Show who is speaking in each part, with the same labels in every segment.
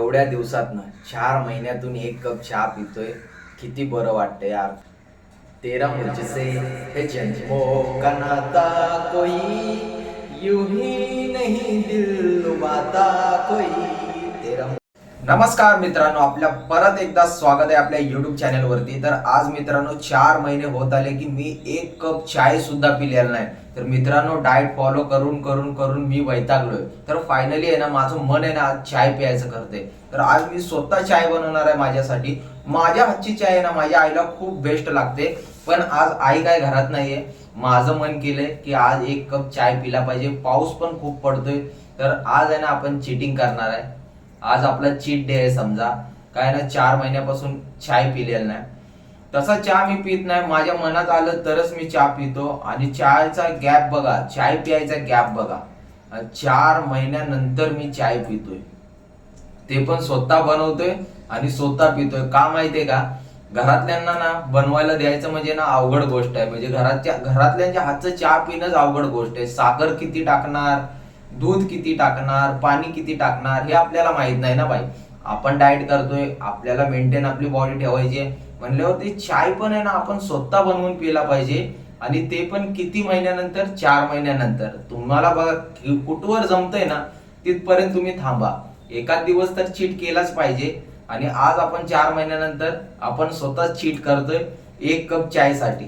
Speaker 1: एवढ्या दिवसात ना चार महिन्यातून एक कप चहा पितोय. किती बरं वाटतंय यार. तेरा मुझसे है जन्मों का नाता कोई यूं ही नहीं दिल लुभाता कोई. नमस्कार मित्रांनो आपल्या परत एकदा स्वागत आहे आपल्या युट्यूब चॅनल वरती. तर आज मित्रांनो चार महिने होत आले की मी एक कप चाय सुद्धा पिलेला नाही. तर मित्रांनो डाएट फॉलो करून करून करून मी वैतागलोय. तर फायनली आहे ना माझं मन आहे ना आज चाय प्यायचं करते तर आज मी स्वतः चाय बनवणार आहे माझ्यासाठी. माझ्या हातची चाय आहे ना माझ्या आईला खूप बेस्ट लागते. पण आज आई काय घरात नाहीये. माझं मन केलंय की आज एक कप चाय पिला पाहिजे. पाऊस पण खूप पडतोय. तर आज आहे ना आपण चिटिंग करणार आहे. आज आपला चीट डे आहे समजा. काय ना चार महिन्यापासून चाय पिलेला नाही. तसा चहा मी पित नाही. माझ्या मनात आलं तरच मी चहा पितो. आणि चहाचा गॅप बघा. चाय प्यायचा गॅप बघा. चार महिन्यानंतर मी चाय पितोय. ते पण स्वतः बनवतोय आणि स्वतः पितोय. का माहितीये का? घरातल्यांना ना बनवायला द्यायचं म्हणजे ना अवघड गोष्ट आहे. म्हणजे घरातच्या घरातल्यांच्या हातचं चहा पिणंच अवघड गोष्ट आहे. साखर किती टाकणार? दूध किती टाकणार पाणी किती टाकणार हे आपल्याला माहीत नाही ना बाई. आपण डाएट करतोय आपल्याला मेंटेन आपली बॉडी ठेवायची आहे. म्हणल्यावर ते चाय पण आहे ना आपण स्वतः बनवून पिला पाहिजे. आणि ते पण किती महिन्यानंतर चार महिन्यानंतर. तुम्हाला बघा कुठवर जमतंय ना तिथपर्यंत तुम्ही थांबा. एकाच दिवस तर चीट केलाच पाहिजे. आणि आज आपण चार महिन्यानंतर आपण स्वतः चीट करतोय एक कप चायसाठी.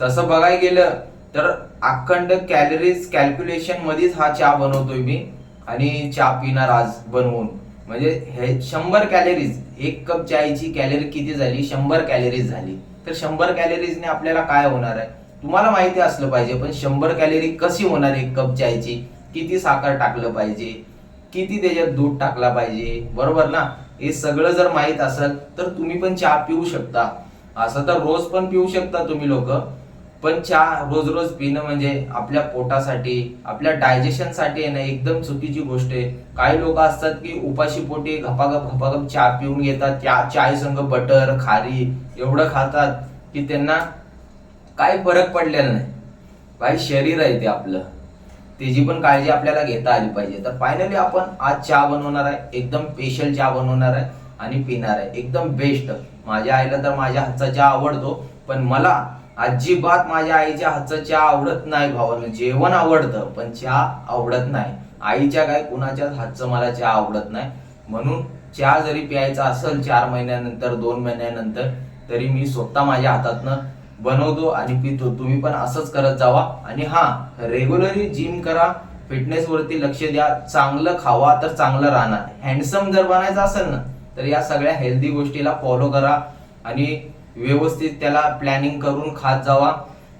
Speaker 1: तसं बघायला गेलं तर अखंड कॅलरीज कॅल्क्युलेशन मध्येच हा चहा बनवतोय मी. आणि चहा पिणार आज बनवून. म्हणजे हे शंभर कॅलरीज एक कप चायची कॅलरी किती झाली? शंभर कॅलरीज झाली. तर शंभर कॅलरीजने आपल्याला काय होणार आहे? तुम्हाला माहिती असलं पाहिजे पण शंभर कॅलरी कशी होणार एक कप चायची किती साखर टाकलं पाहिजे? किती त्याच्यात दूध टाकला पाहिजे? बरोबर ना? हे सगळं जर माहीत असेल तर तुम्ही पण चहा पिऊ शकता. असं तर रोज पण पिऊ शकता तुम्ही लोक. पण चहा रोज रोज पिणं म्हणजे आपल्या पोटासाठी आपल्या डायजेशनसाठी आहे ना एकदम चुकीची गोष्ट आहे. काही लोक असतात की उपाशी पोटी घपाघप घपाघप चहा पिऊन घेतात त्या चाय संग बटर खारी एवढं खातात की त्यांना काही फरक पडलेला नाही. काही शरीर आहे ते आपलं. त्याची पण काळजी आपल्याला घेता आली पाहिजे. तर फायनली आपण आज चहा बनवणार आहे. एकदम स्पेशल चहा बनवणार आहे आणि पिणार आहे. एकदम बेस्ट माझ्या आईला तर माझ्या हातचा चहा आवडतो पण मला अजिबात माझ्या आईच्या हातचा चहा आवडत नाही भावानं. जेवण आवडतं पण चहा आवडत नाही. आईच्या काय कुणाच्याच हातचं मला चहा आवडत नाही. म्हणून चहा जरी प्यायचा असेल चार महिन्यानंतर दोन महिन्यानंतर तरी मी स्वतः माझ्या हातातनं बनवतो आणि पितो. तुम्ही पण असंच करत जावा. आणि हा रेग्युलरली जिम करा फिटनेस वरती लक्ष द्या चांगलं खावा तर चांगलं राहणार. हँडसम जर बनायचं असेल ना तर या सगळ्या हेल्दी गोष्टीला फॉलो करा. आणि व्यवस्थित त्याला प्लॅनिंग करून खात जावा.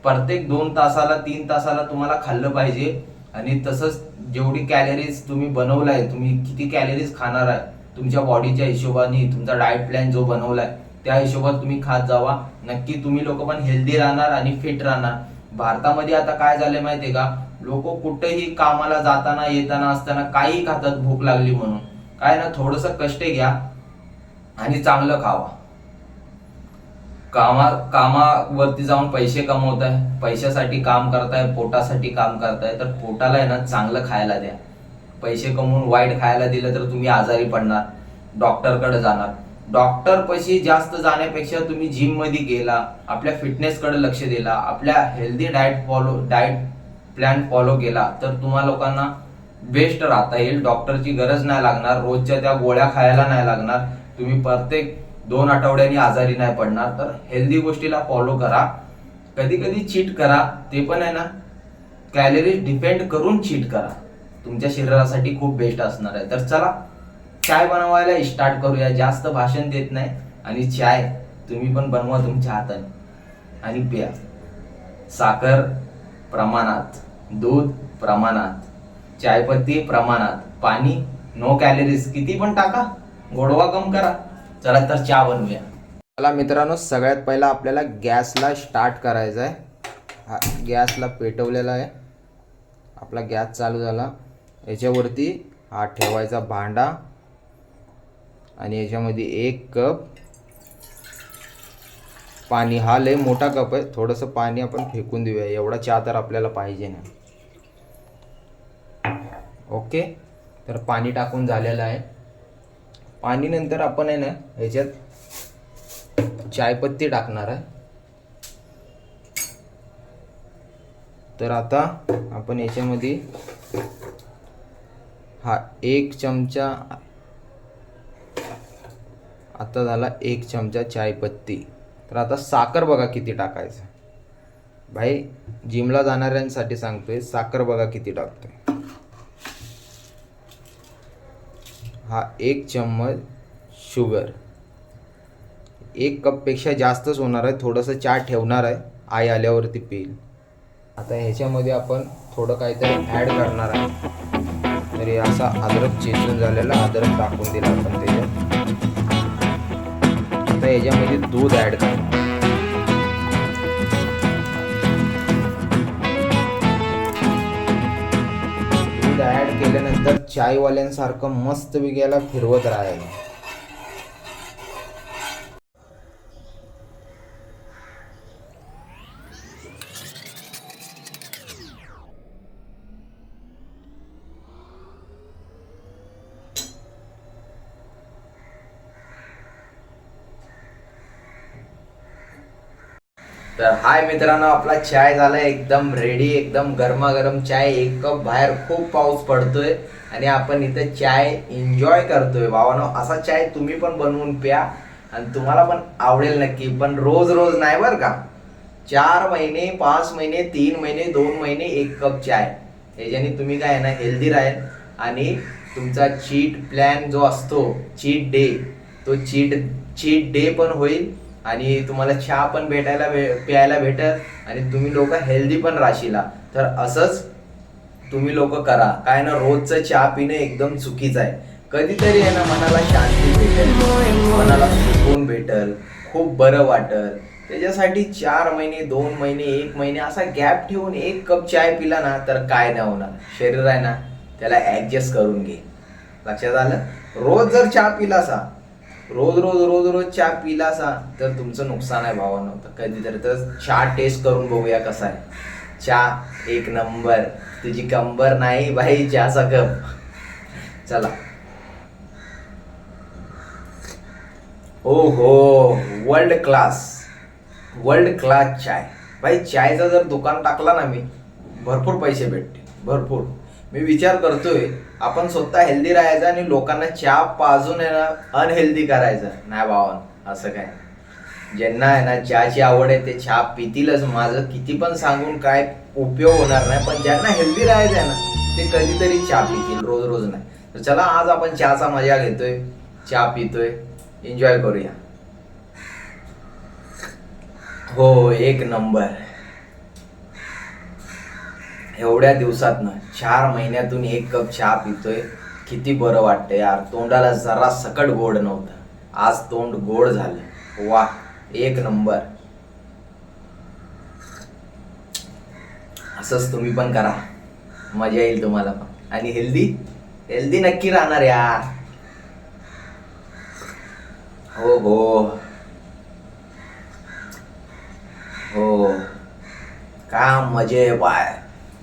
Speaker 1: प्रत्येक दोन तासाला तीन तासाला तुम्हाला खाल्लं पाहिजे. आणि तसंच जेवढी कॅलरीज तुम्ही बनवलाय तुम्ही किती कॅलरीज खाणार आहे तुमच्या बॉडीच्या हिशोबाने तुमचा डाएट प्लॅन जो बनवलाय त्या हिशोबात तुम्ही खात जावा. नक्की तुम्ही लोक पण हेल्दी राहणार आणि फिट राहणार. भारतामध्ये आता काय झालंय माहितीये का? लोक कुठेही कामाला जाताना येताना असताना काही खातात भूक लागली म्हणून. काय ना थोडस कष्ट घ्या आणि चांगलं खावा. कामा कामावरती जाऊन पैसे कमवत आहे पैशासाठी काम करताय पोटासाठी काम करताय तर पोटाला आहे ना चांगलं खायला द्या. पैसे कमवून वाईट खायला दिलं तर तुम्ही आजारी पडणार डॉक्टरकडे जाणार. डॉक्टरपाशी जास्त जाण्यापेक्षा तुम्ही जिममध्ये गेला आपल्या फिटनेसकडे लक्ष दिला आपल्या healthy diet follow diet plan follow केला तर तुम्हा लोकांना बेस्ट राहता येईल. डॉक्टरची गरज नाही लागणार रोजच्या त्या गोळ्या खायला नाही लागणार. तुम्ही प्रत्येक दोन आठवड्यांनी आजारी नाही पडणार तर हेल्दी गोष्टीला फॉलो करा. कधी कधी चीट करा ते पण आहे ना. कॅलरीज डिपेंड करून चीट करा. तुमच्या शरीरासाठी खूप बेस्ट असणार आहे. तर चला चाय बनवायला स्टार्ट करूया. जास्त भाषण देत नाही. आणि चाय तुम्ही पण बनवा तुमच्या हाताने. आणि प्या. साखर प्रमाणात दूध प्रमाणात चायपत्ती प्रमाणात पाणी नो कॅलरीज किती पण टाका. गोडवा कम करा. चला तर चहा बनवूया. चला मित्रांनो सगळ्यात पहिला आपल्याला गॅसला स्टार्ट करायचा आहे. हा गॅसला पेटवलेला आहे. आपला गॅस चालू झाला. याच्यावरती हा ठेवायचा भांडा. आणि याच्यामध्ये एक कप
Speaker 2: पाणी. हा लय मोठा कप आहे. थोडंसं पाणी आपण फेकून देऊया. एवढा चहा तर आपल्याला पाहिजे ना ओके? तर पाणी टाकून झालेलं आहे. पाणी नंतर आपण आहे ना ह्याच्यात चायपत्ती टाकणार आहे. तर आता आपण याच्यामध्ये हा एक चमचा आता झाला एक चमचा चायपत्ती. तर आता साखर बघा किती टाकायचं. भाई जिमला जाणाऱ्यांसाठी सांगतोय साखर बघा किती टाकतोय. हा एक चम्मच शुगर एक कपपेक्षा जास्तच होणार आहे. थोडंसं चहा ठेवणार आहे. आई आल्यावरती पेल आता ह्याच्यामध्ये आपण थोडं काहीतरी ॲड करणार आहे. तरी असा अद्रक चेचून झालेला अद्रक टाकून दिला आपण त्याच्यात. आता याच्यामध्ये दूध ॲड करणार. दूध ॲड केल्यानंतर चायवाल्यांसारखं मस्त विकायला फिरवत राहायला.
Speaker 1: तर हाय मित्रांनो आपला चाय झाला एकदम रेडी एकदम गरमागरम चाय. एक कप बाहेर खूप पाऊस पडतोय आणि आपण इथं चाय एन्जॉय करतोय. भावानो असा चाय तुम्ही पण बनवून प्या आणि तुम्हाला पण आवडेल नक्की. पण रोज रोज नाही बरं का? चार महिने पाच महिने तीन महिने दोन महिने एक कप चाय. याच्याने तुम्ही काय आहे ना हेल्दी राहील आणि तुमचा चीट प्लॅन जो असतो चीट डे तो चीट चीट डे पण होईल. आणि तुम्हाला चहा पण भेटायला भे प्यायला भेटेल आणि तुम्ही लोक हेल्दी पण राशीला. तर असंच तुम्ही लोक करा. काय ना रोजचं चहा पिणं एकदम चुकीचं आहे. कधीतरी आहे ना मनाला शांती भेटेल. मनाला सुकून भेटल. खूप बरं वाटल. त्याच्यासाठी चार महिने दोन महिने एक महिने असा गॅप ठेवून एक कप चाय पिला ना तर काय नाही होणार. शरीर आहे ना त्याला ॲडजस्ट करून घे. लक्षात आलं? रोज जर चहा पिलासा रोज रोज रोज रोज चहा पिलासा तर तुमचं नुकसान आहे भावानं. तर कधीतरी तर चहा टेस्ट करून बघूया कसा आहे. चहा एक नंबर तुझी कंबर नाही बाई चहाचा कप. चला. ओ हो वर्ल्ड क्लास वर्ल्ड क्लास चाय. भाई चायचं जर दुकान टाकला ना मी भरपूर पैसे भेटते भरपूर. मी विचार करतोय आपण स्वतः हेल्दी राहायचं आणि लोकांना चहा पाजून आहे ना अनहेल्दी करायचं. नाही भावान असं काय? ज्यांना आहे ना चहाची आवड आहे ते चहा पितीलच. माझं किती पण सांगून काय उपयोग होणार नाही पण ज्यांना हेल्दी राहायचं आहे ना ते कधीतरी चहा पितील रोज रोज नाही. तर चला आज आपण चहाचा मजा घेतोय चहा पितोय. एन्जॉय करूया. हो एक नंबर एवढ्या दिवसात ना चार महिन्यातून एक कप चहा पितोय. किती बरं वाटतं यार. तोंडाला जरा सकट गोड नव्हतं. आज तोंड गोड झालं. वा एक नंबर. असंच तुम्ही पण करा. मजा येईल तुम्हाला पण. आणि हेल्दी? हेल्दी नक्की राहणार यार. हो हो. हो. का मजे बाय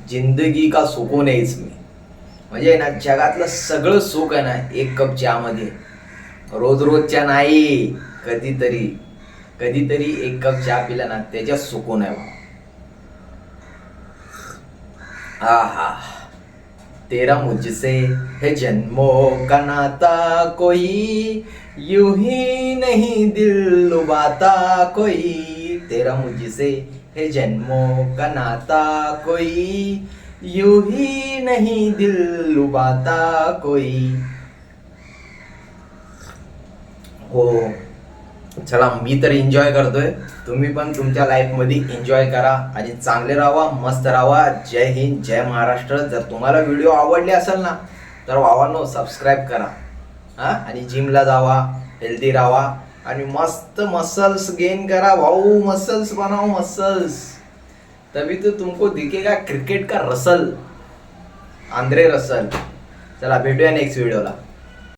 Speaker 1: जिंदगी का सुकून आहेच मी म्हणजे ना जगातलं सगळं सुख आहे ना एक कप चहामध्ये. रोज रोजच्या नाही कधीतरी कधीतरी एक कप चहा पिला ना त्याच्यात सुकून आहे बा. आहा. तेरा मुझसे है जन्मों का नाता कोई यूं ही नहीं दिल लुबाता कोई. तेरा मुझसे है जन्मों का नाता कोई यूं ही नहीं दिल लुबाता कोई। हो चला मी तर एन्जॉय करतोय. तुम्ही पण तुमच्या लाईफमध्ये एन्जॉय करा आणि चांगले राहा मस्त राहा जय हिंद जय महाराष्ट्र. जर तुम्हाला व्हिडिओ आवडले असेल ना तर वावानो सबस्क्राईब करा. हा? आणि जिमला जावा हेल्दी राहा आणि मस्त मसल्स गेन करा. भाऊ मसल्स बनाओ मसल्स तभी तो तुमको दिखेगा क्रिकेट का रसल. Andre Russell. चला भेटूया नेक्स्ट व्हिडिओला